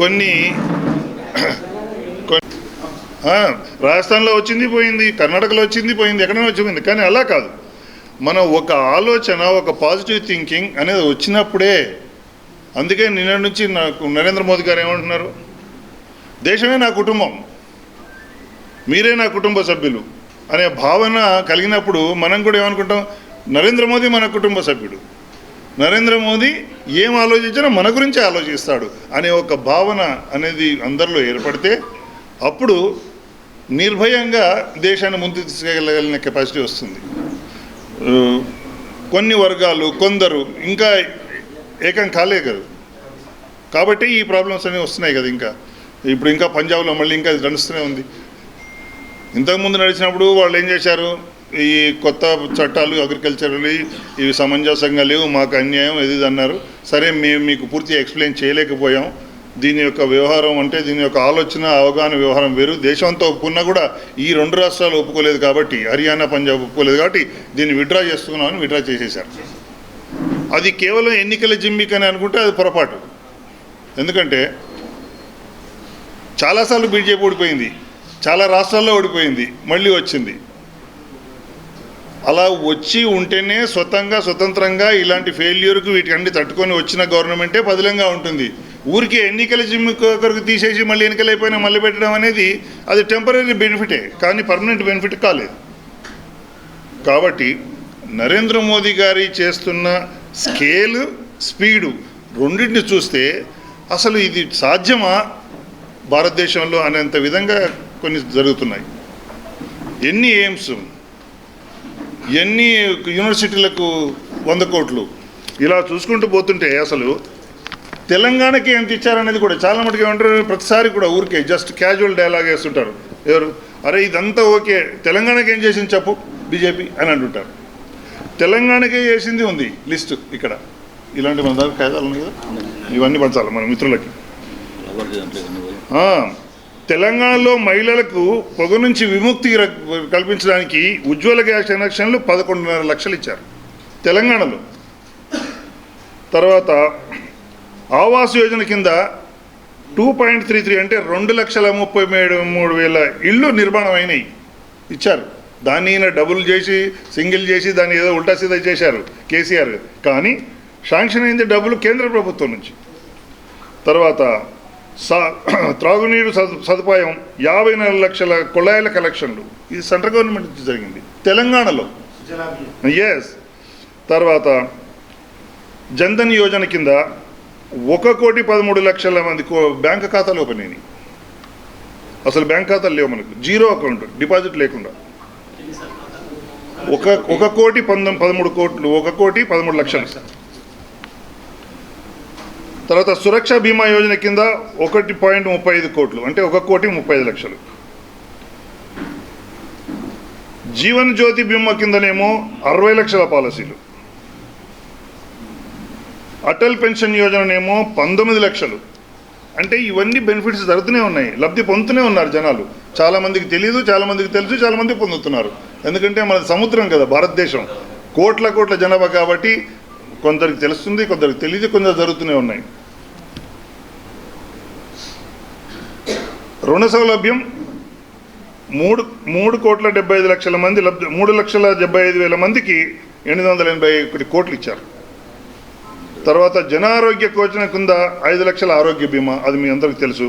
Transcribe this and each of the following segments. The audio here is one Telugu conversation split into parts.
కొన్ని రాజస్థాన్లో వచ్చింది పోయింది కర్ణాటకలో వచ్చింది పోయింది ఎక్కడైనా వచ్చింది కానీ అలా కాదు. మనం ఒక ఆలోచన ఒక పాజిటివ్ థింకింగ్ అనేది వచ్చినప్పుడే అందుకే నిన్న నుంచి నాకు నరేంద్ర మోదీ గారు ఏమంటున్నారు? దేశమే నా కుటుంబం మీరే నా కుటుంబ సభ్యులు అనే భావన కలిగినప్పుడు మనం కూడా ఏమనుకుంటాం? నరేంద్ర మోదీ మన కుటుంబ సభ్యుడు. నరేంద్ర మోదీ ఏం ఆలోచించినా మన గురించి ఆలోచిస్తాడు అనే ఒక భావన అనేది అందరిలో ఏర్పడితే అప్పుడు నిర్భయంగా దేశాన్ని ముందుకు తీసుకెళ్ళగలిగిన కెపాసిటీ వస్తుంది. కొన్ని వర్గాలు కొందరు ఇంకా ఏకం కాలే కదా. కాబట్టి ఈ ప్రాబ్లమ్స్ అనేవి వస్తున్నాయి కదా ఇంకా. ఇప్పుడు ఇంకా పంజాబ్లో మళ్ళీ ఇంకా అది నడుస్తూనే ఉంది. ఇంతకుముందు నడిచినప్పుడు వాళ్ళు ఏం చేశారు? ఈ కొత్త చట్టాలు అగ్రికల్చరల్ ఇవి సమంజసంగా లేవు మాకు అన్యాయం ఇది అన్నారు. సరే మేము మీకు పూర్తిగా ఎక్స్ప్లెయిన్ చేయలేకపోయాం. దీని యొక్క వ్యవహారం అంటే దీని యొక్క ఆలోచన అవగాహన వ్యవహారం వేరు. దేశంతో ఒప్పుకున్నా కూడా ఈ రెండు రాష్ట్రాలు ఒప్పుకోలేదు కాబట్టి హర్యానా పంజాబ్ ఒప్పుకోలేదు కాబట్టి దీన్ని విడ్రా చేస్తున్నామని విడ్రా చేసేశారు అది కేవలం ఎన్నికల జిమ్మిక్ అని అనుకుంటే అది పొరపాటు. ఎందుకంటే చాలాసార్లు బీజేపీ ఓడిపోయింది. చాలా రాష్ట్రాల్లో ఓడిపోయింది. మళ్ళీ వచ్చింది. అలా వచ్చి ఉంటేనే స్వతంగా స్వతంత్రంగా ఇలాంటి ఫెయిల్యూర్కి వీటికన్నీ తట్టుకొని వచ్చిన గవర్నమెంటే పదిలంగా ఉంటుంది. ఊరికే ఎన్నికల జిమ్ కొరకు తీసేసి మళ్ళీ ఎన్నికలు అయిపోయినా మళ్ళీ పెట్టడం అనేది అది టెంపరీ బెనిఫిటే కానీ పర్మనెంట్ బెనిఫిట్ కాలేదు. కాబట్టి నరేంద్ర మోదీ గారి చేస్తున్న స్కేల్ స్పీడు రెండింటిని చూస్తే అసలు ఇది సాధ్యమా? భారతదేశంలో అనేంత విధంగా కొన్ని జరుగుతున్నాయి. ఎన్ని ఎయిమ్స్ ఎన్ని యూనివర్సిటీలకు వంద కోట్లు? ఇలా చూసుకుంటూ పోతుంటే అసలు తెలంగాణకి ఎంత ఇచ్చారనేది కూడా చాలా మటుకు ఏమంటారు? ప్రతిసారి కూడా ఊరికే జస్ట్ క్యాజువల్ డైలాగ్ వేస్తుంటారు. ఎవరు? అరే ఇదంతా ఓకే. తెలంగాణకి ఏం చేసింది చెప్పు? బీజేపీ అని అంటుంటారు. తెలంగాణకే చేసింది ఉంది లిస్ట్ ఇక్కడ. ఇలాంటి మన దగ్గర కాగితాలు ఉన్నాయి కదా? ఇవన్నీ పంచాలి మన మిత్రులకి. తెలంగాణలో మహిళలకు పొగ నుంచి విముక్తి కల్పించడానికి ఉజ్వల గ్యాస్ కనెక్షన్లు పదకొండున్నర లక్షలు ఇచ్చారు. తెలంగాణలో. తర్వాత ఆవాస్ యోజన కింద టూ పాయింట్ త్రీ త్రీ అంటే రెండు లక్షల ముప్పై మూడు మూడు వేల ఇళ్ళు నిర్మాణం అయినాయి ఇచ్చారు. దాన్ని ఈయన డబుల్ చేసి సింగిల్ చేసి దాన్ని ఏదో ఉల్టా సీదా చేశారు కేసీఆర్ కానీ శాంక్షన్ అయింది డబ్బులు కేంద్ర ప్రభుత్వం నుంచి. తర్వాత త్రాగునీరు సదు సదుపాయం యాభై నాలుగు లక్షల కుళాయిల కలెక్షన్లు. ఇది సెంట్రల్ గవర్నమెంట్ నుంచి జరిగింది. తెలంగాణలో. ఎస్ తర్వాత జన్ధన్ యోజన కింద ఒక కోటి పదమూడు లక్షల మంది కో- బ్యాంక్ ఖాతాలు ఓపెన్ అయినాయి. అసలు బ్యాంక్ ఖాతాలు లేవు మనకు. జీరో అకౌంట్ డిపాజిట్ లేకుండా. ఒక ఒక కోటి పంతొమ్మిది పదమూడు కోట్లు ఒక కోటి పదమూడు లక్షలు. తర్వాత సురక్ష బీమా యోజన కింద ఒకటి పాయింట్ ముప్పై ఐదు కోట్లు అంటే ఒక కోటి ముప్పై ఐదు లక్షలు. జీవన్ జ్యోతి బీమా కిందనేమో అరవై లక్షల పాలసీలు. అటల్ పెన్షన్ యోజననేమో పంతొమ్మిది లక్షలు. అంటే ఇవన్నీ బెనిఫిట్స్ జరుగుతూనే ఉన్నాయి లబ్ధి పొందుతూనే ఉన్నారు జనాలు. చాలామందికి తెలియదు చాలామందికి తెలుసు చాలామంది పొందుతున్నారు. ఎందుకంటే మన సముద్రం కదా భారతదేశం. కోట్ల కోట్ల జనాభా కాబట్టి కొందరికి తెలుస్తుంది కొందరికి తెలియదు కొందరు జరుగుతూనే ఉన్నాయి. రుణ సౌలభ్యం మూడు మూడు కోట్ల డెబ్బై ఐదు లక్షల మంది లబ్ధి మూడు లక్షల డెబ్బై ఐదు వేల మందికి ఎనిమిది వందల ఎనభై ఒకటి కోట్లు ఇచ్చారు. తర్వాత జన ఆరోగ్య కోచన కింద ఐదు లక్షల ఆరోగ్య బీమా అది మీ అందరికీ తెలుసు.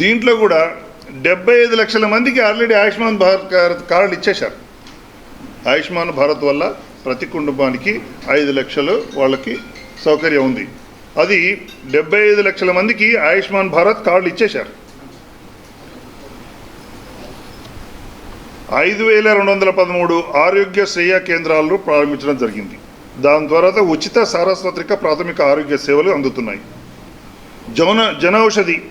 దీంట్లో కూడా డెబ్బై ఐదు లక్షల మందికి ఆల్రెడీ ఆయుష్మాన్ భారత్ కార్డు ఇచ్చేశారు. ఆయుష్మాన్ భారత్ వల్ల ప్రతి కుటుంబానికి ఐదు లక్షలు వాళ్ళకి సౌకర్యం ఉంది. అది డెబ్బై ఐదు లక్షల మందికి ఆయుష్మాన్ భారత్ కార్డులు ఇచ్చేశారు. ఐదు వేల రెండు వందల పదమూడు ఆరోగ్య శ్రేయ కేంద్రాలను ప్రారంభించడం జరిగింది. దాని ద్వారా ఉచిత సారస్వత్రిక ప్రాథమిక ఆరోగ్య సేవలు అందుతున్నాయి. జన జనౌషధి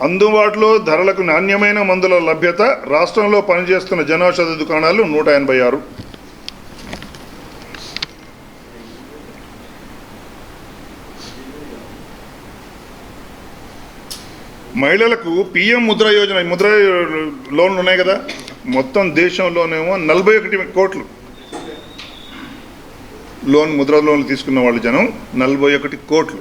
అందుబాటులో ధరలకు నాణ్యమైన మందుల లభ్యత రాష్ట్రంలో పనిచేస్తున్న జనౌషధి దుకాణాలు నూట ఎనభై ఆరు. మహిళలకు పిఎం ముద్ర యోజన ముద్ర లోన్లు ఉన్నాయి కదా? మొత్తం దేశంలోనేమో నలభై ఒకటి కోట్లు లోన్ ముద్ర లోన్లు తీసుకున్న వాళ్ళు జనం నలభై ఒకటి కోట్లు.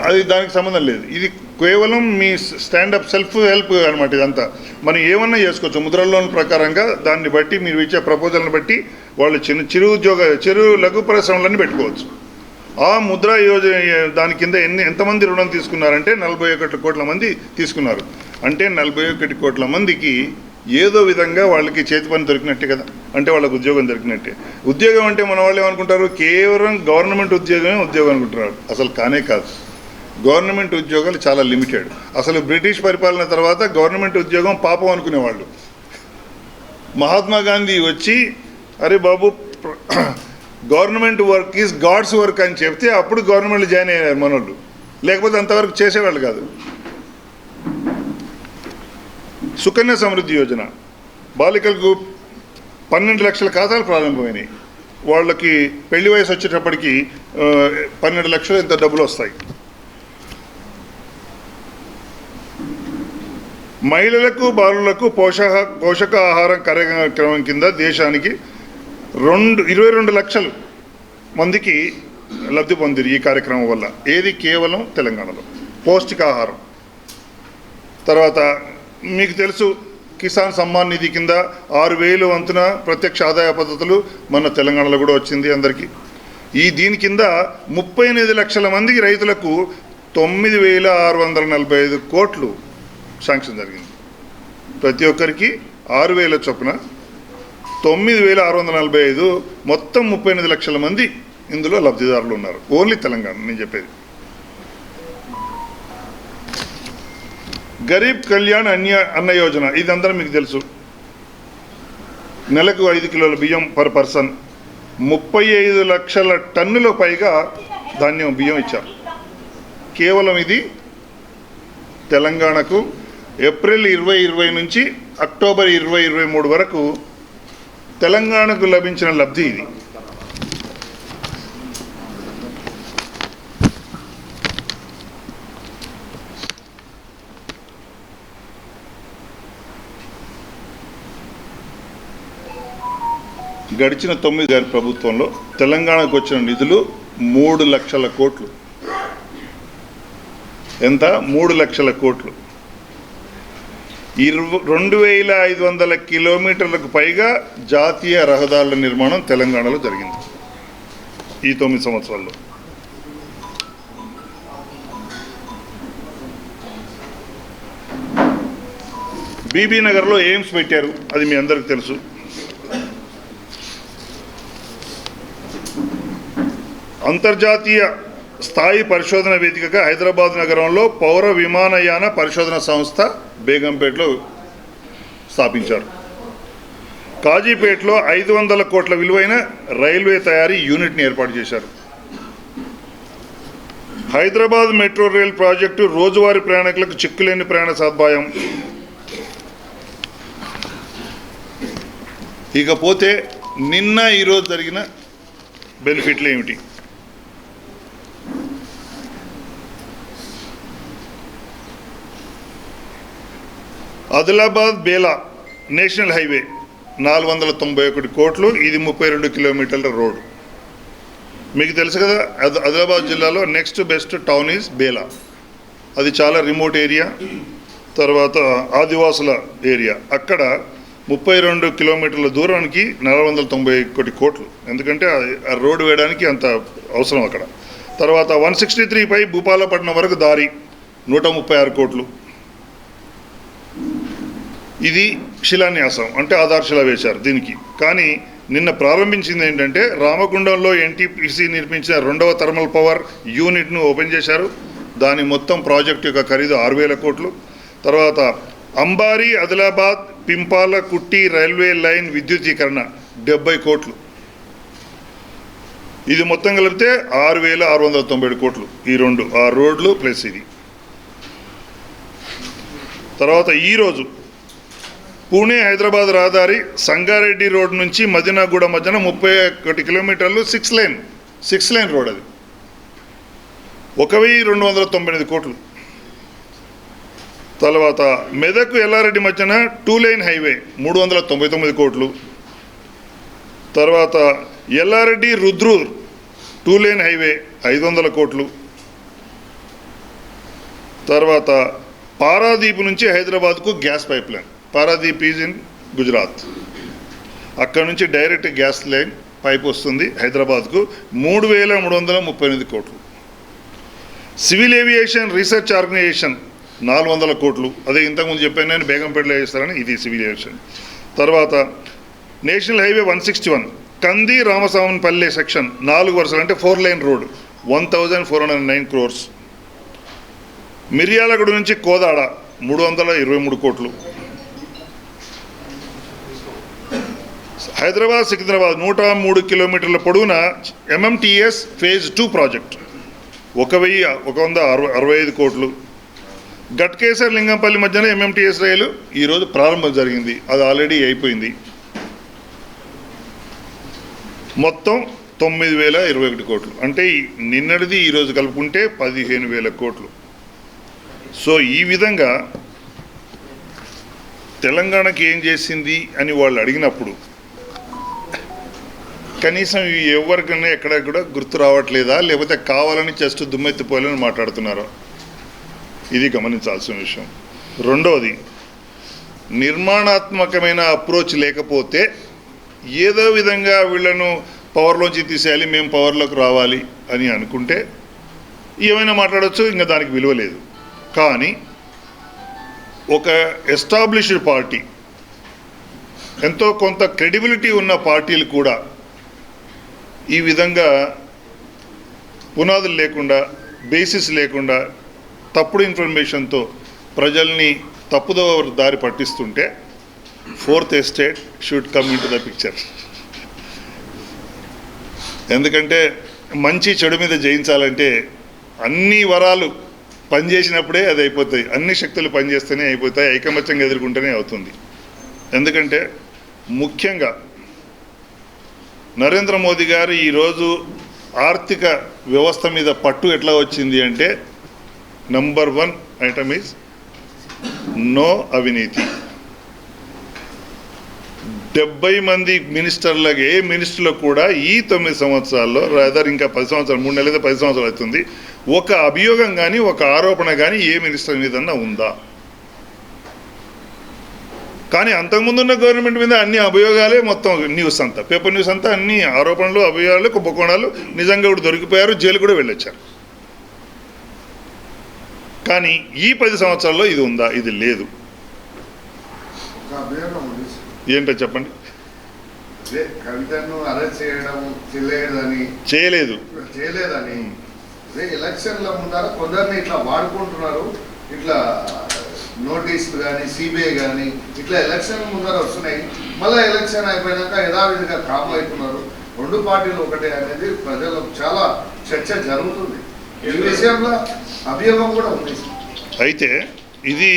అది దానికి సంబంధం లేదు. ఇది కేవలం మీ స్టాండప్ సెల్ఫ్ హెల్ప్ అనమాట ఇదంతా. మనం ఏమన్నా చేసుకోవచ్చు. ముద్ర లోన్ ప్రకారంగా దాన్ని బట్టి మీరు ఇచ్చే ప్రపోజల్ని బట్టి వాళ్ళు చిన్న చిరు ఉద్యోగ చిరు లఘు పరిశ్రమలన్నీ పెట్టుకోవచ్చు. ఆ ముద్ర యోజన దాని కింద ఎన్ని ఎంతమంది రుణం తీసుకున్నారంటే నలభై ఒకటి కోట్ల మంది తీసుకున్నారు. అంటే నలభై ఒకటి కోట్ల మందికి ఏదో విధంగా వాళ్ళకి చేతి పని దొరికినట్టే కదా. అంటే వాళ్ళకి ఉద్యోగం దొరికినట్టే. ఉద్యోగం అంటే మన వాళ్ళు ఏమనుకుంటారు? కేవలం గవర్నమెంట్ ఉద్యోగమే ఉద్యోగం అనుకుంటున్నారు. అసలు కానే కాదు. గవర్నమెంట్ ఉద్యోగాలు చాలా లిమిటెడ్. అసలు బ్రిటిష్ పరిపాలన తర్వాత గవర్నమెంట్ ఉద్యోగం పాపం అనుకునేవాళ్ళు. మహాత్మా గాంధీ వచ్చి అరే బాబు government work is God's work అని చెప్తే అప్పుడు గవర్నమెంట్ జాయిన్ అయ్యారు మనోళ్ళు. లేకపోతే అంతవరకు చేసేవాళ్ళు కాదు. సుకన్య సమృద్ధి యోజన. బాలికలకు పన్నెండు లక్షల ఖాతాలు ప్రారంభమైనాయి. వాళ్ళకి పెళ్ళి వయసు వచ్చేటప్పటికి పన్నెండు లక్షలు ఇంత డబ్బులు వస్తాయి. మహిళలకు బాలులకు పోషక పోషకాహారం కార్యక్రమం కింద దేశానికి రెండు ఇరవై రెండు లక్షలు మందికి లబ్ధి పొందిరు ఈ కార్యక్రమం వల్ల. ఏది కేవలం తెలంగాణలో. పౌష్టికాహారం. తర్వాత మీకు తెలుసు కిసాన్ సమ్మాన్ నిధి కింద ఆరు వేలు వంతున ప్రత్యక్ష ఆదాయ పద్ధతులు మన తెలంగాణలో కూడా వచ్చింది అందరికీ. ఈ దీని కింద ముప్పై ఎనిమిది లక్షల మందికి రైతులకు తొమ్మిది వేల ఆరు వందల నలభై ఐదు కోట్లు శాంక్షన్ జరిగింది. ప్రతి ఒక్కరికి ఆరు వేల చొప్పున తొమ్మిది వేల ఆరు వందల నలభై ఐదు మొత్తం ముప్పై ఎనిమిది లక్షల మంది ఇందులో లబ్ధిదారులు ఉన్నారు. ఓన్లీ తెలంగాణ నేను చెప్పేది. గరీబ్ కళ్యాణ్ అన్య అన్న యోజన ఇది అందరం మీకు తెలుసు. నెలకు ఐదు కిలోల బియ్యం పర్ పర్సన్. ముప్పై ఐదు లక్షల టన్నుల పైగా ధాన్యం బియ్యం ఇచ్చారు. కేవలం ఇది తెలంగాణకు ఏప్రిల్ ఇరవై ఇరవై నుంచి అక్టోబర్ ఇరవై ఇరవై మూడు వరకు తెలంగాణకు లభించిన లబ్ధి ఇది. గడిచిన తొమ్మిది గారి ప్రభుత్వంలో తెలంగాణకు వచ్చిన నిధులు మూడు లక్షల కోట్లు. ఎంత? మూడు లక్షల కోట్లు. ఇరవై రెండు వేల ఐదు వందల కిలోమీటర్లకు పైగా జాతీయ రహదారుల నిర్మాణం తెలంగాణలో జరిగింది. ఈ తొమ్మిది సంవత్సరాల్లో. బీబీ నగర్లో ఎయిమ్స్ పెట్టారు. అది మీ అందరికి తెలుసు. అంతర్జాతీయ స్థాయి పరిశోధన వేదికగా హైదరాబాద్ నగరంలో పౌర విమానయాన పరిశోధన సంస్థ బేగంపేటలో స్థాపించారు. కాజీపేటలో ఐదు వందల కోట్ల విలువైన రైల్వే తయారీ యూనిట్ని ఏర్పాటు చేశారు. హైదరాబాద్ మెట్రో రైల్ ప్రాజెక్టు రోజువారీ ప్రయాణికులకు చిక్కులేని ప్రయాణ సదుపాయం ఇకపోతే నిన్న ఈరోజు జరిగిన బెనిఫిట్లు ఏమిటి? ఆదిలాబాద్ బేలా నేషనల్ హైవే నాలుగు వందల తొంభై ఒకటి కోట్లు ఇది ముప్పై రెండు కిలోమీటర్ల రోడ్ మీకు తెలుసు కదా అది ఆదిలాబాద్ జిల్లాలో next best town is Bela. అది చాలా రిమోట్ ఏరియా తర్వాత ఆదివాసుల ఏరియా అక్కడ ముప్పై రెండు కిలోమీటర్ల దూరానికి నాలుగు వందల తొంభై ఒకటి కోట్లు. ఎందుకంటే ఆ రోడ్డు వేయడానికి అంత అవసరం అక్కడ. తర్వాత వన్ సిక్స్టీ త్రీ పై భూపాలపట్నం వరకు దారి నూట ముప్పై ఆరు కోట్లు. ఇది శిలాన్యాసం అంటే ఆధారశిల వేశారు దీనికి. కానీ నిన్న ప్రారంభించింది ఏంటంటే రామగుండంలో ఎన్టీపీసీ నిర్మించిన రెండవ థర్మల్ పవర్ యూనిట్ను ఓపెన్ చేశారు. దాని మొత్తం ప్రాజెక్ట్ యొక్క ఖరీదు ఆరు వేల కోట్లు. తర్వాత అంబారీ ఆదిలాబాద్ పింపాల కుట్టి రైల్వే లైన్ విద్యుతీకరణ డెబ్బై కోట్లు. ఇది మొత్తం కలిపితే ఆరు వేల ఆరు వందల తొంభై ఏడు కోట్లు. ఈ రెండు ఆ రోడ్లు ప్లస్ ఇది. తర్వాత ఈరోజు పూణే హైదరాబాద్ రహదారి సంగారెడ్డి రోడ్ నుంచి మదినాగూడ మధ్యన ముప్పై ఒకటి కిలోమీటర్లు six line six line road అది. ఒక వెయ్యి రెండు వందల తొంభై ఎనిమిది కోట్లు. తర్వాత మెదక్ ఎల్లారెడ్డి మధ్యన టూ లైన్ హైవే మూడు వందల తొంభై తొమ్మిది కోట్లు. తర్వాత Yellareddy Rudrur two line highway ఐదు వందల కోట్లు. తర్వాత పారాదీప్ నుంచి హైదరాబాద్కు gas pipeline. Paradip is in Gujarat అక్కడ నుంచి డైరెక్ట్ గ్యాస్ లైన్ పైప్ వస్తుంది హైదరాబాద్కు మూడు వేల మూడు వందల ముప్పై ఎనిమిది కోట్లు. సివిల్ ఏవియేషన్ రీసెర్చ్ ఆర్గనైజేషన్ నాలుగు వందల కోట్లు. అదే ఇంతకుముందు చెప్పాను నేను బేగంపేటలో చేస్తారని ఇది సివిల్ ఏవియేషన్. తర్వాత national highway one sixty one Kandi Ramaswamipalle section నాలుగు వరుసలు అంటే four line road one thousand four hundred nine crores. Miryalaguda నుంచి కోదాడ మూడు వందల ఇరవై మూడు కోట్లు. హైదరాబాద్ సికింద్రాబాద్ నూట మూడు కిలోమీటర్ల పొడవున ఎంఎంటీఎస్ ఫేజ్ టూ ప్రాజెక్ట్ ఒక వెయ్యి ఒక వంద అరవై అరవై ఐదు కోట్లు. గట్కేసర్ లింగంపల్లి మధ్యన ఎంఎంటీఎస్ రైలు ఈరోజు ప్రారంభం జరిగింది. అది ఆల్రెడీ అయిపోయింది. మొత్తం తొమ్మిది వేల ఇరవై ఒకటి కోట్లు. అంటే నిన్నటిది ఈరోజు కలుపుకుంటే పదిహేను వేల కోట్లు. సో ఈ విధంగా తెలంగాణకి ఏం చేసింది అని వాళ్ళు అడిగినప్పుడు కనీసం ఎవరికైనా ఎక్కడ కూడా గుర్తు రావట్లేదా? లేకపోతే కావాలని జస్ట్ దుమ్మెత్తిపోయాలని మాట్లాడుతున్నారు. ఇది గమనించాల్సిన విషయం. రెండవది నిర్మాణాత్మకమైన అప్రోచ్ లేకపోతే ఏదో విధంగా వీళ్ళను పవర్లోంచి తీసేయాలి మేము పవర్లోకి రావాలి అని అనుకుంటే ఏమైనా మాట్లాడవచ్చు ఇంకా దానికి విలువ లేదు. కానీ ఒక ఎస్టాబ్లిష్డ్ పార్టీ ఎంతో కొంత క్రెడిబిలిటీ ఉన్న పార్టీలు కూడా ఈ విధంగా పునాదులు లేకుండా బేసిస్ లేకుండా తప్పుడు ఇన్ఫర్మేషన్తో ప్రజల్ని తప్పుదో దారి పట్టిస్తుంటే fourth estate should come in to the picture ఎందుకంటే మంచి చెడు మీద జయించాలంటే అన్ని వరాలు పనిచేసినప్పుడే అది అయిపోతాయి. అన్ని శక్తులు పనిచేస్తేనే అయిపోతాయి. ఐకమత్యంగా ఎదుర్కొంటేనే అవుతుంది. ఎందుకంటే ముఖ్యంగా నరేంద్ర మోదీ గారు ఈరోజు ఆర్థిక వ్యవస్థ మీద పట్టు ఎట్లా వచ్చింది అంటే number one item is no అవినీతి. డెబ్బై మంది మినిస్టర్లకు ఏ మినిస్టర్లో కూడా ఈ తొమ్మిది సంవత్సరాల్లో రాదర్ ఇంకా పది సంవత్సరాలు మూడు నెలలైతే పది సంవత్సరాలు అవుతుంది. ఒక అభియోగం కానీ ఒక ఆరోపణ కానీ ఏ మినిస్టర్ మీదన్నా ఉందా? కానీ అంతకుముందున్న గవర్నమెంట్ మీద అన్ని అభియోగాలే మొత్తం న్యూస్ అంతా. పేపర్ న్యూస్ అంతా అన్ని ఆరోపణలు అభియోగాలు కుంభకోణాలు నిజంగా ఇప్పుడు దొరికిపోయారు జైలు కూడా వెళ్ళొచ్చారు. కానీ ఈ పది సంవత్సరాల్లో ఇది ఉందా? ఇది లేదు. ఏంటో చెప్పండి. చేయలేదు. చేయలేదని. ఎలక్షన్ల ముందర కొందరిని ఇట్లా వాడుకుంటున్నారు. ఇట్లా నోటీసులు కానీ సిబిఐ కానీ ఇట్లా ఎలక్షన్ ముందర వస్తున్నాయి. మళ్ళీ ఎలక్షన్ అయిపోయినాక యథావిధిగా కామ్ అవుతున్నారు. రెండు పార్టీలు ఒకటే అనేది ప్రజలకు చాలా చర్చ జరుగుతుంది. ఈ విషయంలో అభియోగం కూడా ఉంది. అయితే ఇది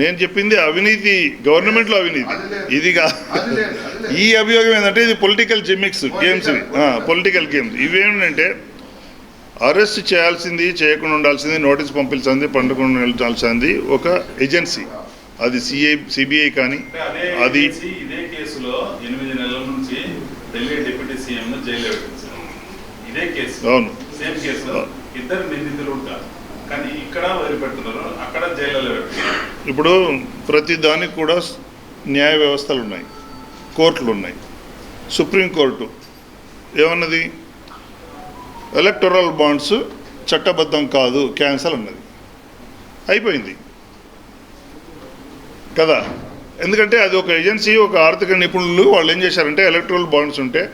నేను చెప్పింది అవినీతి గవర్నమెంట్లో అవినీతి. ఇది ఈ అభియోగం ఏంటంటే ఇది political gimmicks games. Political games. ఇవేంటంటే అరెస్ట్ చేయాల్సింది చేయకుండా ఉండాల్సింది నోటీస్ పంపించాల్సింది పండుకుండా ఉండాల్సింది ఒక ఏజెన్సీ. అది సిఐ సిబిఐ కానీ అదే అది ఏజెన్సీ ఇదే కేసులో ఎనిమిది నెలల నుంచి ఢిల్లీ డిప్యూటీ సీఎం ను జైల్లో పెట్టించారు. ఇదే కేసు. అవును. సేమ్ కేసులో ఇద్దరు నిందితులు ఉంటారు. కానీ ఇక్కడ వదిలిపెడుతున్నారు అక్కడ జైల్లో పెడుతున్నారు. ఇప్పుడు ప్రతి దానికి కూడా న్యాయ వ్యవస్థలు ఉన్నాయి. కోర్టులు ఉన్నాయి. సుప్రీంకోర్టు ఏమన్నది? ఎలక్టోరల్ బాండ్స్ చట్టబద్ధం కాదు క్యాన్సల్ అన్నది. అయిపోయింది. కదా? ఎందుకంటే అది ఒక ఏజెన్సీ ఒక ఆర్థిక నిపుణులు వాళ్ళు ఏం చేశారంటే ఎలక్ట్రల్ బాండ్స్ ఉంటే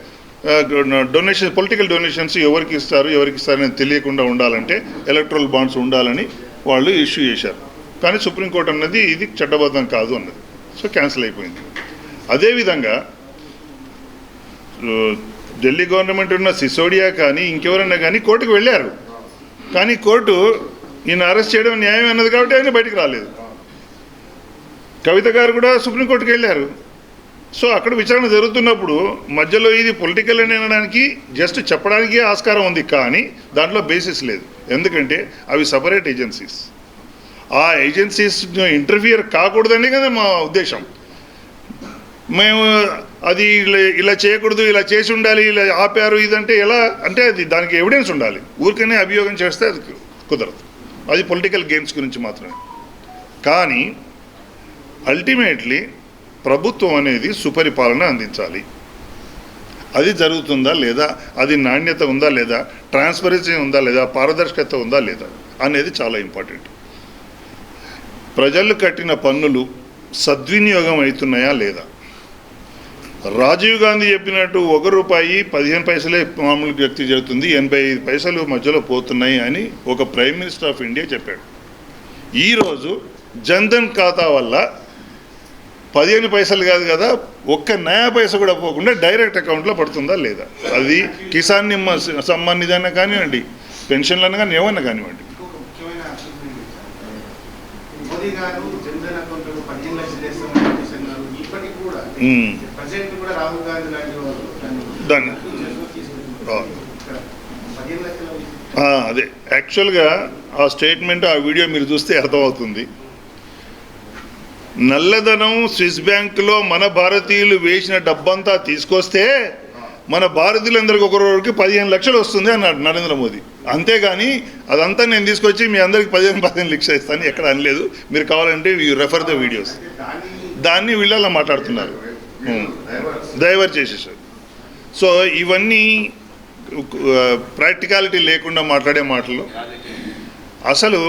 డొనేషన్ పొలిటికల్ డొనేషన్స్ ఎవరికి ఇస్తారు ఎవరికి ఇస్తారని తెలియకుండా ఉండాలంటే ఎలక్ట్రల్ బాండ్స్ ఉండాలని వాళ్ళు ఇష్యూ చేశారు. కానీ సుప్రీంకోర్టు అన్నది ఇది చట్టబద్ధం కాదు అన్నది. సో క్యాన్సిల్ అయిపోయింది. అదేవిధంగా ఢిల్లీ గవర్నమెంట్ ఉన్న సిసోడియా కానీ ఇంకెవరన్నా కానీ కోర్టుకు వెళ్ళారు. కానీ కోర్టు ఈయన అరెస్ట్ చేయడం న్యాయం అన్నది కాబట్టి ఆయన బయటికి రాలేదు. కవిత గారు కూడా సుప్రీంకోర్టుకు వెళ్ళారు. సో అక్కడ విచారణ జరుగుతున్నప్పుడు మధ్యలో ఇది పొలిటికల్ అని అనడానికి జస్ట్ చెప్పడానికి ఆస్కారం ఉంది కానీ దాంట్లో బేసిస్ లేదు. ఎందుకంటే అవి సపరేట్ ఏజెన్సీస్ ఆ ఏజెన్సీస్ ఇంటర్ఫియర్ కాకూడదని కదా మా ఉద్దేశం. మేము అది ఇలా ఇలా చేయకూడదు ఇలా చేసి ఉండాలి ఇలా ఆపారు ఇదంటే ఎలా? అంటే అది దానికి ఎవిడెన్స్ ఉండాలి. ఊరికనే అభియోగం చేస్తే అది కుదరదు. అది పొలిటికల్ గేమ్స్ గురించి మాత్రమే. కానీ అల్టిమేట్లీ ప్రభుత్వం అనేది సుపరిపాలన అందించాలి. అది జరుగుతుందా లేదా? అది నాణ్యత ఉందా లేదా? ట్రాన్స్పరెన్సీ ఉందా లేదా? పారదర్శకత ఉందా లేదా? అనేది చాలా ఇంపార్టెంట్ ప్రజలు కట్టిన పన్నులు సద్వినియోగం అవుతున్నాయా లేదా? రాజీవ్ గాంధీ చెప్పినట్టు ఒక రూపాయి పదిహేను పైసలే మామూలు వ్యక్తి జరుగుతుంది ఎనభై ఐదు పైసలు మధ్యలో పోతున్నాయి అని ఒక ప్రైమ్ మినిస్టర్ ఆఫ్ ఇండియా చెప్పాడు. ఈరోజు జన్ధన్ ఖాతా వల్ల పదిహేను పైసలు కాదు కదా ఒక్క నయా పైస కూడా పోకుండా డైరెక్ట్ అకౌంట్లో పడుతుందా లేదా? అది కిసాన్ నిమ్మ సమ్మాన్ నిధి కానివ్వండి పెన్షన్లన్నా కానీ ఏమన్నా కానివ్వండి అదే. యాక్చువల్గా ఆ స్టేట్మెంట్ ఆ వీడియో మీరు చూస్తే అర్థమవుతుంది. నల్లధనం స్విస్ బ్యాంకులో మన భారతీయులు వేసిన డబ్బంతా తీసుకొస్తే మన భారతీయులందరికీ ఒకరికి పదిహేను లక్షలు వస్తుంది అన్నాడు నరేంద్ర మోదీ. అంతేగాని అదంతా నేను తీసుకొచ్చి మీ అందరికి పదిహేను పదిహేను లక్షలు ఇస్తాను. ఎక్కడ అనలేదు. మీరు కావాలంటే యూ రెఫర్ ద వీడియోస్ దాన్ని వీళ్ళలా మాట్లాడుతున్నారు. డైవర్ట్ చేసేసారు సో ఇవన్నీ ప్రాక్టికాలిటీ లేకుండా మాట్లాడే మాటలు. అసలు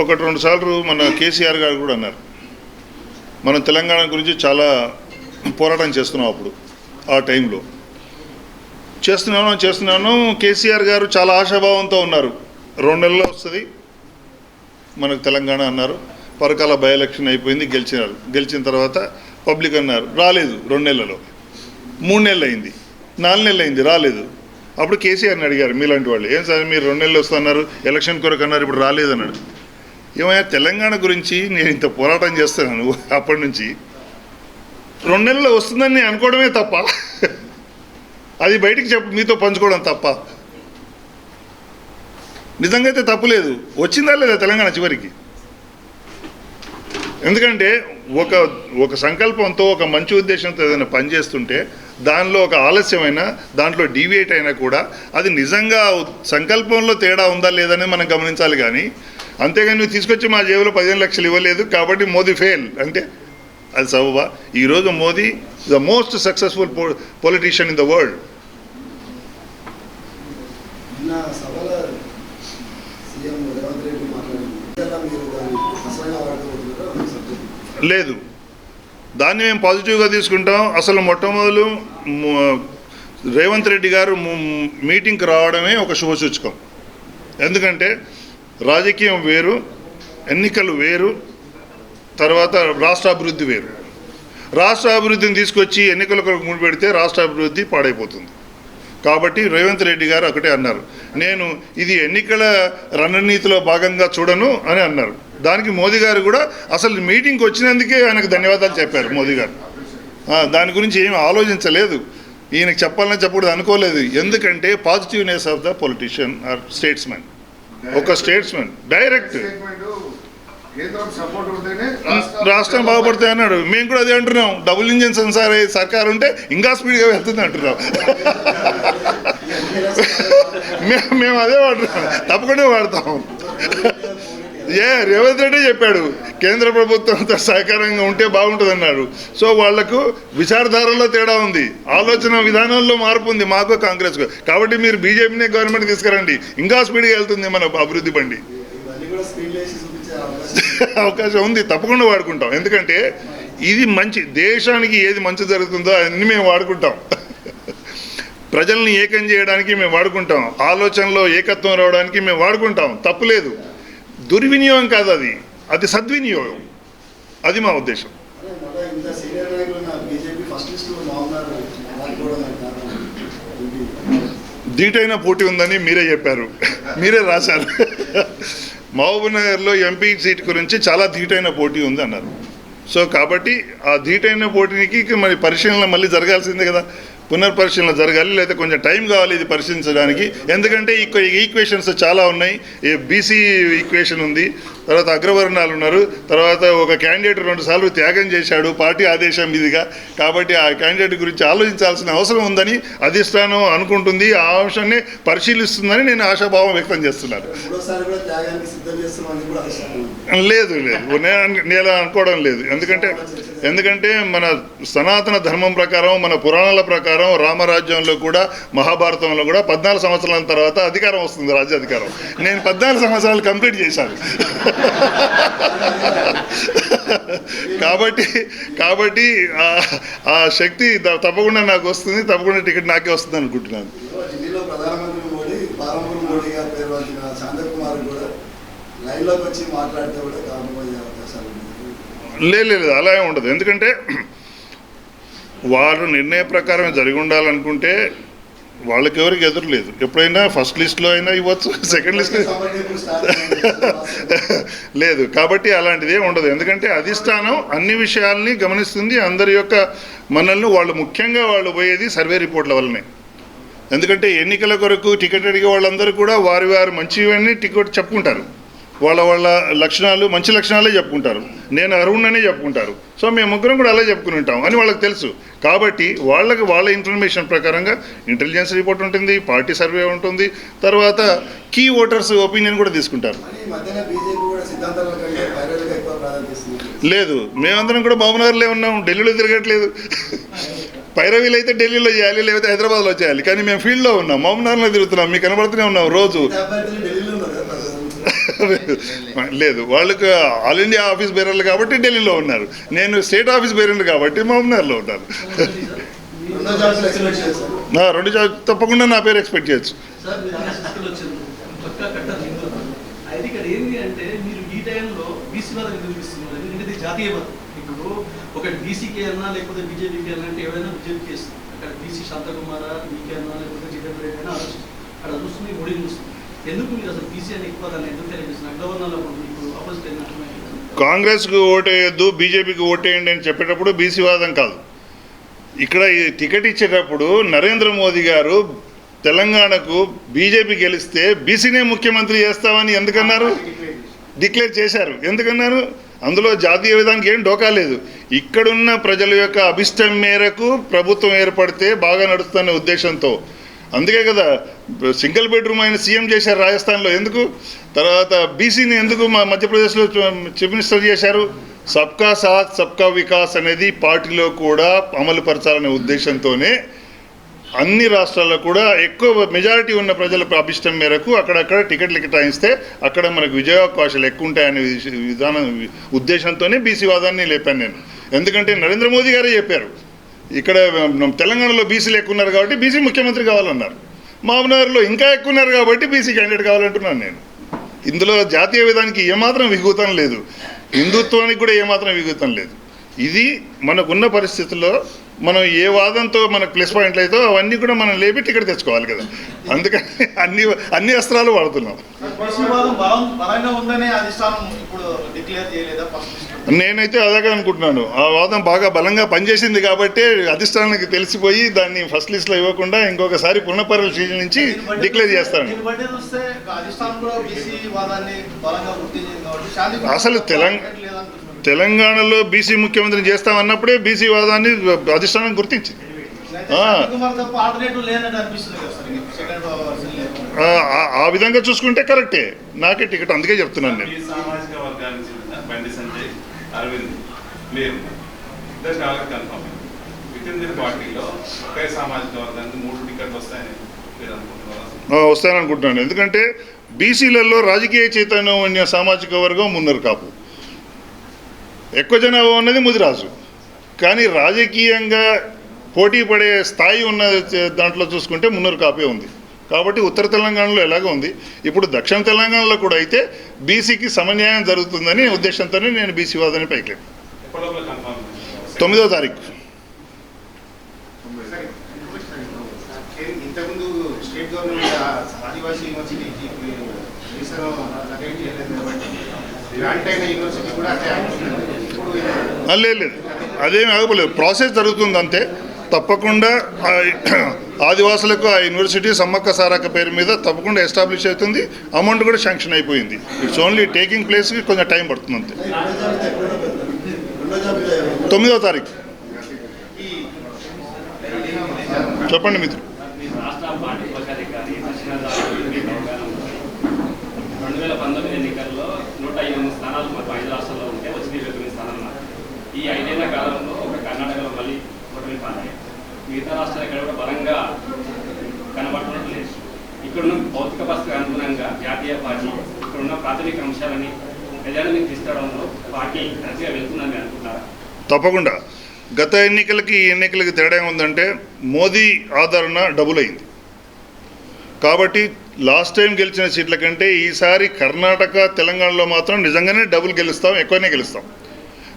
ఒకటి రెండు సార్లు మన కేసీఆర్ గారు కూడా అన్నారు. మనం తెలంగాణ గురించి చాలా పోరాటం చేస్తున్నాం అప్పుడు ఆ టైంలో. చేస్తున్నాను చేస్తున్నాను కేసీఆర్ గారు చాలా ఆశాభావంతో ఉన్నారు. రెండు నెలల్లో వస్తుంది మనకు తెలంగాణ అన్నారు. పరకాల బై ఎలక్షన్ అయిపోయింది గెలిచినారు. గెలిచిన తర్వాత పబ్లిక్ అన్నారు రాలేదు రెండు నెలల్లో. మూడు నెలలు అయింది నాలుగు నెలలు అయింది రాలేదు. అప్పుడు కేసీఆర్ని అడిగారు మీలాంటి వాళ్ళు ఏం సార్ మీరు రెండు నెలలు వస్తున్నారు ఎలక్షన్ కొరకు అన్నారు ఇప్పుడు రాలేదు అన్నాడు. ఏమయ్యా తెలంగాణ గురించి నేను ఇంత పోరాటం చేస్తున్నాను అప్పటి నుంచి. రెండు నెలల్లో వస్తుందని నేను అనుకోవడమే తప్ప అది బయటికి చెప్ప మీతో పంచుకోవడం తప్ప. నిజంగా అయితే తప్పులేదు వచ్చిందా లేదా తెలంగాణ చివరికి? ఎందుకంటే ఒక ఒక సంకల్పంతో ఒక మంచి ఉద్దేశంతో ఏదైనా పని చేస్తుంటే దానిలో ఒక ఆలస్యమైన దాంట్లో డీవియేట్ అయినా కూడా అది నిజంగా సంకల్పంలో తేడా ఉందా లేదనేది మనం గమనించాలి కానీ అంతేగాని నువ్వు తీసుకొచ్చి మా జేబులో పదిహేను లక్షలు ఇవ్వలేదు కాబట్టి మోదీ ఫెయిల్ అంటే అది సబబా? ఈరోజు Modi the most successful politician in the world సభలో సీఎం రేవంత్ రెడ్డి మాట్లాడారు. మీరు దాన్ని లేదు. దాన్ని మేము పాజిటివ్గా తీసుకుంటాం. అసలు మొట్టమొదలు రేవంత్ రెడ్డి గారు మీటింగ్కి రావడమే ఒక శుభసూచకం. ఎందుకంటే రాజకీయం వేరు ఎన్నికలు వేరు తర్వాత రాష్ట్ర అభివృద్ధి వేరు. రాష్ట్ర అభివృద్ధిని తీసుకొచ్చి ఎన్నికల కొరకు ముడి రాష్ట్ర అభివృద్ధి పాడైపోతుంది. కాబట్టి రేవంత్ రెడ్డి గారు ఒకటే అన్నారు. నేను ఇది ఎన్నికల రణనీతిలో భాగంగా చూడను అని అన్నారు. దానికి మోదీ గారు కూడా అసలు మీటింగ్కి వచ్చినందుకే ఆయనకు ధన్యవాదాలు చెప్పారు మోదీ గారు. దాని గురించి ఏమి ఆలోచించలేదు. ఈయనకు చెప్పాలని చెప్పకూడదు అనుకోలేదు. ఎందుకంటే positiveness of the politician or statesmen ఒక స్టేట్స్మెన్ డైరెక్ట్ స్టేట్మెంట్ కేంద్రం సపోర్ట్ ఉంటేనే రాష్ట్రం బాగుపడుతుంది అన్నాడు. మేము కూడా అదే అంటున్నాం. డబుల్ ఇంజిన్ సెన్సార్ సర్కార్ ఉంటే ఇంకా స్పీడ్గా వెళ్తుంది అంటున్నాం. మేము మేము అదే వాడుతున్నాం. తప్పకుండా వాడతాం. ఏ రేవంత్ రెడ్డి చెప్పాడు కేంద్ర ప్రభుత్వంతో సహకారంగా ఉంటే బాగుంటుంది అన్నాడు సో వాళ్ళకు విచారధారలో తేడా ఉంది. ఆలోచన విధానంలో మార్పు ఉంది మాకు కాంగ్రెస్కు. కాబట్టి మీరు బీజేపీనే గవర్నమెంట్ తీసుకురండి. ఇంకా స్పీడ్గా వెళ్తుంది మన అభివృద్ధి బండి ఇవన్నీ కూడా స్క్రీన్ వేసి చూపించే అవకాశం ఉంది తప్పకుండా వాడుకుంటాం. ఎందుకంటే ఇది మంచి దేశానికి ఏది మంచి జరుగుతుందో అన్ని మేము వాడుకుంటాం. ప్రజల్ని ఏకం చేయడానికి మేము వాడుకుంటాం. ఆలోచనలో ఏకత్వం రావడానికి మేము వాడుకుంటాం. తప్పులేదు దుర్వినియోగం కాదు అది. అది సద్వినియోగం. అది మా ఉద్దేశం. దీటైన పోటీ ఉందని మీరే చెప్పారు. మీరే రాశారు. మహబూబ్నగర్లో ఎంపీ సీట్ గురించి చాలా ధీటైన పోటీ ఉంది అన్నారు. సో కాబట్టి ఆ ధీటైన పోటీకి మరి పరిశీలన మళ్ళీ జరగాల్సిందే కదా. పునర్పరిశీలన జరగాలి లేదా కొంచెం టైం కావాలి ఇది పరిశీలించడానికి. ఎందుకంటే ఈక్వేషన్స్ చాలా ఉన్నాయి. ఈ బీసీ ఈక్వేషన్ ఉంది. తర్వాత అగ్రవర్ణాలు ఉన్నారు. తర్వాత ఒక క్యాండిడేట్ రెండు సార్లు త్యాగం చేశాడు పార్టీ ఆదేశం మీదుగా కాబట్టి ఆ క్యాండిడేట్ గురించి ఆలోచించాల్సిన అవసరం ఉందని అధిష్టానం అనుకుంటుంది. ఆ అంశాన్ని పరిశీలిస్తుందని నేను ఆశాభావం వ్యక్తం చేస్తున్నాను. లేదు లేదు. నేను నేను అనుకోవడం లేదు. ఎందుకంటే ఎందుకంటే మన సనాతన ధర్మం ప్రకారం మన పురాణాల ప్రకారం రామరాజ్యంలో కూడా మహాభారతంలో కూడా పద్నాలుగు సంవత్సరాల తర్వాత అధికారం వస్తుంది రాజ్యాధికారం నేను పద్నాలుగు సంవత్సరాలు కంప్లీట్ చేశాను. కాబట్టి కాబట్టి ఆ- శక్తి తప్పకుండా నాకు వస్తుంది తప్పకుండా టికెట్ నాకే వస్తుంది అనుకుంటున్నాను. లేదు లేదు అలా ఉండదు. ఎందుకంటే వారు నిర్ణయ ప్రకారం జరిగి ఉండాలనుకుంటే వాళ్ళకి ఎవరికి ఎదురు లేదు. ఎప్పుడైనా ఫస్ట్ లిస్ట్లో అయినా ఇవ్వచ్చు సెకండ్ లిస్ట్ లేదు. కాబట్టి అలాంటిది ఉండదు. ఎందుకంటే అధిష్టానం అన్ని విషయాల్ని గమనిస్తుంది. అందరి యొక్క మనల్ని వాళ్ళు ముఖ్యంగా వాళ్ళు పోయేది సర్వే రిపోర్ట్ల వల్లనే. ఎందుకంటే ఎన్నికల కొరకు టికెట్ అడిగే వాళ్ళందరూ కూడా వారి వారి మంచివన్నీ టికెట్ చెప్పుకుంటారు. వాళ్ళ వాళ్ళ లక్షణాలు మంచి లక్షణాలే చెప్పుకుంటారు. నేను అరుణ్ణనే చెప్పుకుంటారు. సో మేము ముగ్గురం కూడా అలా చెప్పుకుని ఉంటాం అని వాళ్ళకి తెలుసు. కాబట్టి వాళ్ళకి వాళ్ళ ఇన్ఫర్మేషన్ ప్రకారంగా ఇంటెలిజెన్స్ రిపోర్ట్ ఉంటుంది పార్టీ సర్వే ఉంటుంది తర్వాత కీ ఓటర్స్ ఒపీనియన్ కూడా తీసుకుంటారు. లేదు మేమందరం కూడా బాబునగర్లే ఉన్నాం ఢిల్లీలో తిరగట్లేదు. పైరవీలు అయితే ఢిల్లీలో చేయాలి లేకపోతే హైదరాబాద్లో చేయాలి. కానీ మేము ఫీల్డ్లో ఉన్నాం మహబూబ్నగర్లో తిరుగుతున్నాం మీకు కనబడుతూనే ఉన్నాం రోజు మిగతా అభ్యర్థులు ఢిల్లీలో ఉన్నారు కదా ప్రజలు. లేదు వాళ్ళకి ఆల్ ఇండియా ఆఫీస్ బేరర్లు కాబట్టి ఢిల్లీలో ఉన్నారు. నేను స్టేట్ ఆఫీస్ బేరర్లు కాబట్టి మహబూబ్నగర్లో ఉంటాను రెండు జా- తప్పకుండా నా పేరు ఎక్స్పెక్ట్ చేయొచ్చు. ఇప్పుడు ఒక బీసీకి అన్నా లేకపోతే బీజేపీకి అన్నా అంటే ఎవరైనా బీజేపీకి వేస్తుంది అక్కడ బీసీ శాంతకుమార మీకే అన్నా లేకపోతే జితేంద్ర రెడ్డి అయినా ఆలోచిస్తుంది అక్కడ చూస్తుంది మోడీ చూస్తుంది. ఎందుకు మీరు అసలు బీసీ ఎందుకు తెలియజేస్తున్నారు? మీకు ఆపోజిట్ కాంగ్రెస్కి ఓటేయొద్దు బీజేపీకి ఓటేయండి అని చెప్పేటప్పుడు బీసీ వాదం కాదు. ఇక్కడ ఈ టికెట్ ఇచ్చేటప్పుడు నరేంద్ర మోదీ గారు తెలంగాణకు బీజేపీ గెలిస్తే బీసీనే ముఖ్యమంత్రి చేస్తామని ఎందుకన్నారు? డిక్లేర్ చేశారు. ఎందుకన్నారు? అందులో జాతీయ విధానికి ఏం డోకా లేదు. ఇక్కడున్న ప్రజల యొక్క అభిష్టం మేరకు ప్రభుత్వం ఏర్పడితే బాగా నడుస్తున్న ఉద్దేశంతో. అందుకే కదా సింగిల్ బెడ్రూమ్ ఆయన సీఎం చేశారు రాజస్థాన్లో. ఎందుకు? తర్వాత బీసీని ఎందుకు మా మధ్యప్రదేశ్లో చీఫ్ మినిస్టర్ చేశారు? సబ్కా సాత్ సబ్కా వికాస్ అనేది పార్టీలో కూడా అమలు పరచాలనే ఉద్దేశంతోనే అన్ని రాష్ట్రాల్లో కూడా ఎక్కువ మెజారిటీ ఉన్న ప్రజల అభిష్టం మేరకు అక్కడక్కడ టికెట్లు కేటాయిస్తే అక్కడ మనకు విజయావకాశాలు ఎక్కువ ఉంటాయనే విధానం ఉద్దేశంతోనే బీసీ వాదాన్ని లేపాను నేను. ఎందుకంటే నరేంద్ర మోదీ గారే చెప్పారు ఇక్కడ తెలంగాణలో బీసీలు ఎక్కువ ఉన్నారు కాబట్టి బీసీ ముఖ్యమంత్రి కావాలన్నారు. మహబూబ్నగర్లో ఇంకా ఎక్కువ ఉన్నారు కాబట్టి బీసీ క్యాండిడేట్ కావాలంటున్నాను నేను. ఇందులో జాతీయ విధానికి ఏమాత్రం విఘూతం లేదు. హిందుత్వానికి కూడా ఏమాత్రం విఘూతం లేదు. ఇది మనకున్న పరిస్థితుల్లో మనం ఏ వాదంతో మనకు ప్లస్ పాయింట్లు అయితే అవన్నీ కూడా మనం లేపి ఇక్కడ తెచ్చుకోవాలి కదా. అందుకని అన్ని అన్ని అస్త్రాలు వాడుతున్నాం. నేనైతే అలాగే అనుకుంటున్నాను. ఆ వాదం బాగా బలంగా పనిచేసింది కాబట్టి అధిష్టానానికి తెలిసిపోయి దాన్ని ఫస్ట్ లిస్ట్లో ఇవ్వకుండా ఇంకొకసారి పునఃపరిశీలించి డిక్లేర్ చేస్తాను. అసలు తెలంగ- లేదనుకుంటున్నాను. తెలంగాణలో బీసీ ముఖ్యమంత్రిని చేస్తామన్నప్పుడే బీసీ వాదాన్ని అధిష్టానం గుర్తించింది. ఆ. విధంగా చూసుకుంటే కరెక్టే. నాకే టికెట్ అందుకే చెప్తున్నాను నేను ఈ సామాజిక వర్గానికి చెందిన బండి సంజయ్ అరవింద్ మీరు ఇద్దరు చాలా కన్ఫర్మ్ విత్ ఇన్ దిన్ పార్టీలో ఒకే సామాజిక వర్గానికి మూడు టికెట్లు వస్తాయని మీరు అనుకుంటున్నారా? ఆ, ఎందుకంటే బీసీలలో రాజకీయ చైతన్యం ఉన్న సామాజిక వర్గం మున్నరు కాపు. ఎక్కువ జనాభా ఉన్నది ముదిరాజు. కానీ రాజకీయంగా పోటీ పడే స్థాయి ఉన్న దాంట్లో చూసుకుంటే మున్నూరు కాపే ఉంది. కాబట్టి ఉత్తర తెలంగాణలో ఎలాగో ఉంది. ఇప్పుడు దక్షిణ తెలంగాణలో కూడా అయితే బీసీకి సమన్యాయం జరుగుతుందని ఉద్దేశంతోనే నేను బీసీ వాదని పైకి తొమ్మిదో తారీఖు. లేదు లేదు. అదేమి ఆగలేదు ప్రాసెస్ జరుగుతుంది అంతే. తప్పకుండా ఆదివాసులకు ఆ యూనివర్సిటీ సమ్మక్క సారక్క పేరు మీద తప్పకుండా ఎస్టాబ్లిష్ అవుతుంది. అమౌంట్ కూడా శాంక్షన్ అయిపోయింది. ఇట్స్ ఓన్లీ టేకింగ్ ప్లేస్కి కొంచెం టైం పడుతుంది అంతే. తొమ్మిదో తారీఖు చెప్పండి మిత్రులు పార్టీ పక్షాధికారి దక్షిణాది రెండు వేల పంతొమ్మిది ఎన్నికల్లో నూట ఎనిమిది స్థానాలు మాకు ఐదు రాష్ట్రాల్లో ఉంటే వచ్చి ఇరవై తొమ్మిది స్థానాలు ఈ ఐదేళ్ళ కాలంలో ఒక కర్ణాటకలో మళ్ళీ ఓటమి పాలయ్యాయి మిగతా రాష్ట్రాలు ఇక్కడ కూడా బలంగా కనబడుతున్నట్టు లేదు ఇక్కడున్న భౌతిక పరిస్థితికి అనుగుణంగా జాతీయ పార్టీ ఇక్కడున్న ప్రాథమిక అంశాలని తప్పకుండా. గత ఎన్నికలకి ఈ ఎన్నికలకి తేడా ఉందంటే మోదీ ఆదరణ డబుల్ అయింది కాబట్టి లాస్ట్ టైం గెలిచిన సీట్ల కంటే ఈసారి కర్ణాటక తెలంగాణలో మాత్రం నిజంగానే డబుల్ గెలుస్తాం ఎక్కువనే గెలుస్తాం.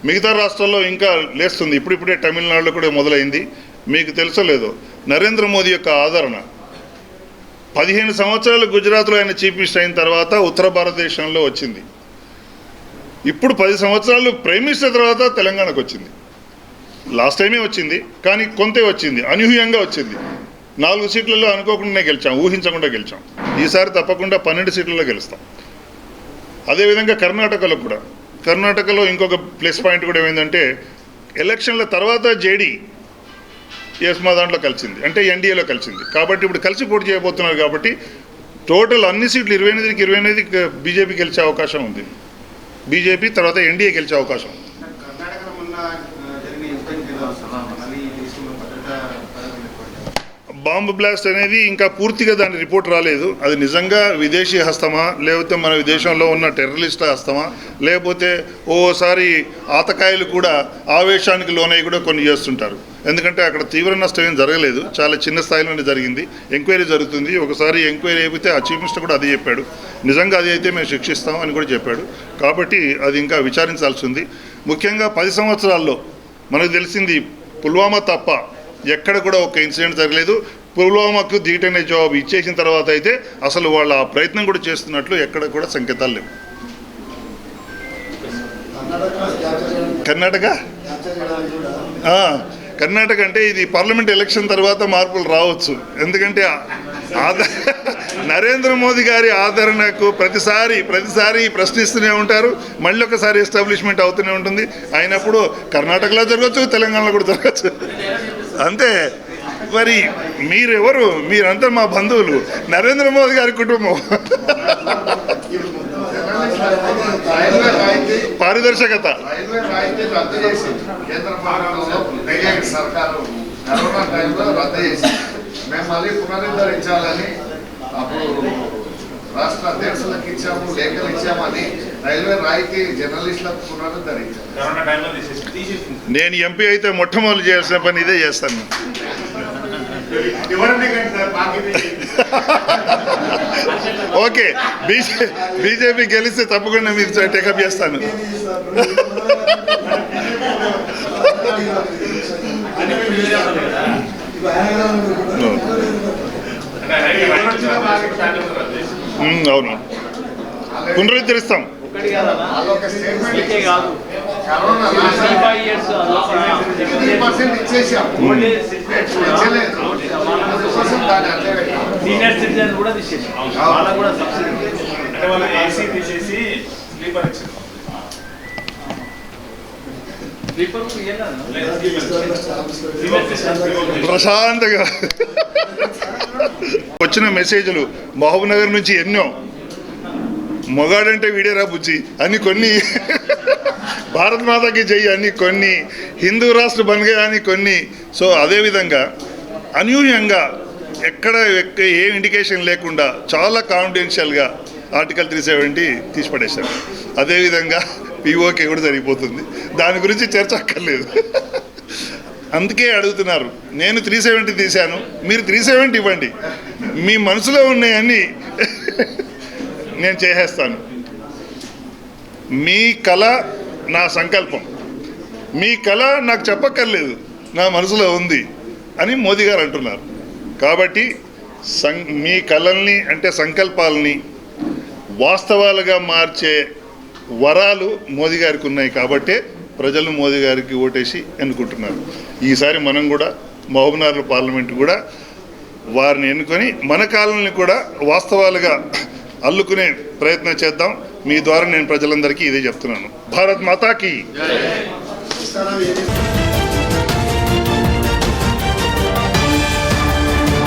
మిగతా రాష్ట్రాల్లో ఇంకా లేస్తుంది. ఇప్పుడిప్పుడే తమిళనాడులో కూడా మొదలైంది. మీకు తెలుసో లేదో నరేంద్ర మోదీ యొక్క ఆదరణ. పదిహేను సంవత్సరాలు గుజరాత్లో ఆయన చీఫ్ మినిస్టర్ అయిన తర్వాత ఉత్తర భారతదేశంలో వచ్చింది. ఇప్పుడు పది సంవత్సరాలు ప్రేమించిన తర్వాత తెలంగాణకు వచ్చింది. లాస్ట్ టైమే వచ్చింది కానీ కొంతే వచ్చింది అనూహ్యంగా వచ్చింది. నాలుగు సీట్లలో అనుకోకుండానే గెలిచాం ఊహించకుండా గెలిచాం. ఈసారి తప్పకుండా పన్నెండు సీట్లలో గెలుస్తాం. అదేవిధంగా కర్ణాటకలో కూడా. కర్ణాటకలో ఇంకొక ప్లస్ పాయింట్ కూడా ఏమైందంటే ఎలక్షన్ల తర్వాత జేడీ ఎస్ మా దాంట్లో కలిసింది. అంటే ఎన్డీఏలో కలిసింది. కాబట్టి ఇప్పుడు కలిసి పోటీ చేయబోతున్నారు కాబట్టి టోటల్ అన్ని సీట్లు ఇరవై ఎనిమిదికి ఇరవై ఎనిమిదికి బీజేపీ గెలిచే అవకాశం ఉంది. బీజేపీ తర్వాత ఎన్డీఏ గెలిచే అవకాశం. ఉంది బాంబు బ్లాస్ట్ అనేది ఇంకా పూర్తిగా దాని రిపోర్ట్ రాలేదు. అది నిజంగా విదేశీ హస్తమా లేకపోతే మన విదేశంలో ఉన్న టెర్రరిస్ట్ హస్తమా లేకపోతే ఓసారి ఆతకాయలు కూడా ఆవేశానికి లోనై కూడా కొన్ని చేస్తుంటారు. ఎందుకంటే అక్కడ తీవ్ర నష్టం ఏం జరగలేదు. చాలా చిన్న స్థాయిలోనే జరిగింది. ఎంక్వైరీ జరుగుతుంది. ఒకసారి ఎంక్వైరీ అయిపోతే ఆ చీఫ్ మినిస్టర్ కూడా అదే చెప్పాడు. నిజంగా అది అయితే మేము శిక్షిస్తాం అని కూడా చెప్పాడు. కాబట్టి అది ఇంకా విచారించాల్సి ఉంది. ముఖ్యంగా పది సంవత్సరాల్లో మనకు తెలిసింది పుల్వామా తప్ప ఎక్కడ కూడా ఒక ఇన్సిడెంట్ జరగలేదు. పుల్వామాకు ధీటైన జవాబు ఇచ్చేసిన తర్వాత అయితే అసలు వాళ్ళ ఆ ప్రయత్నం కూడా చేస్తున్నట్లు ఎక్కడ కూడా సంకేతాలు లేవు. కర్ణాటక కర్ణాటక అంటే ఇది పార్లమెంట్ ఎలక్షన్ తర్వాత మార్పులు రావచ్చు ఎందుకంటే నరేంద్ర మోదీ గారి ఆదరణకు ప్రతిసారి ప్రతిసారి ప్రశ్నిస్తూనే ఉంటారు మళ్ళీ ఒకసారి ఎస్టాబ్లిష్మెంట్ అవుతూనే ఉంటుంది అయినప్పుడు కర్ణాటకలో జరగచ్చు తెలంగాణలో కూడా జరగచ్చు అంతే మరి మీరెవరు మీరంతా మా బంధువులు నరేంద్ర మోదీ గారి కుటుంబం పారదర్శకత బీజేపీ సర్కారు కరోనా టైంలో రద్దు చేసింది. మేము మళ్ళీ పునరుద్ధరించాలని అప్పుడు రాష్ట్ర అధ్యక్షులకు ఇచ్చాము లేఖలు ఇచ్చామని రైల్వే రాయితీ జర్నలిస్టులకు పునరుద్ధరించాము నేను ఎంపీ అయితే మొట్టమొదటి చేయాల్సిన పని ఇదే చేస్తాను ఎవరన్నా కానీ సార్ మాకు ఓకే. బీజే బీజేపీ గెలిస్తే తప్పకుండా మీరు టేకప్ చేస్తాను. అవును. పునరుద్ధరిస్తాం. స్టేట్మెంట్ కాదు. కరోనా సీనియర్ సిటిజన్ కూడా తీసేసాం. వాళ్ళకు కూడా సబ్సిడీ అంటే వాళ్ళు ఏసీ తీసేసి స్లీపర్ ఇచ్చారు. ప్రశాంతంగా వచ్చిన మెసేజ్లు మహబూబ్ నగర్ నుంచి ఎన్నో. మొగాడంటే వీడేరా బుజ్జి. అని కొన్ని. భారత్ మాతకి జై అని కొన్ని. హిందూ రాష్ట్ర బన్గా అని కొన్ని. సో అదేవిధంగా అనూహ్యంగా ఎక్కడ ఎక్క- ఏ ఇండికేషన్ లేకుండా చాలా కాన్ఫిడెన్షియల్గా ఆర్టికల్ త్రీ సెవెంటీ తీసిపడేశారు. అదేవిధంగా పిఓకే కూడా జరిగిపోతుంది. దాని గురించి చర్చ అక్కర్లేదు. అందుకే అడుగుతున్నారు. నేను త్రీ సెవెంటీ తీశాను. మీరు త్రీ సెవెంటీ ఇవ్వండి. మీ మనసులో ఉన్నాయని నేను చేసేస్తాను. మీ కళ నా సంకల్పం. మీ కళ నాకు చెప్పక్కర్లేదు. నా మనసులో ఉంది అని మోదీ గారు అంటున్నారు. కాబట్టి సం మీ కళల్ని అంటే సంకల్పాలని వాస్తవాలుగా మార్చే వరాలు మోదీ గారికి ఉన్నాయి కాబట్టే ప్రజలు మోదీ గారికి ఓటేసి ఎన్నుకుంటున్నారు. ఈసారి మనం కూడా మహబూబ్నగర్ పార్లమెంట్ కూడా వారిని ఎన్నుకొని మన కాలనీ కూడా వాస్తవాలుగా అల్లుకునే ప్రయత్నం చేద్దాం. మీ ద్వారా నేను ప్రజలందరికీ ఇదే చెప్తున్నాను. భారత్ మాతాకి.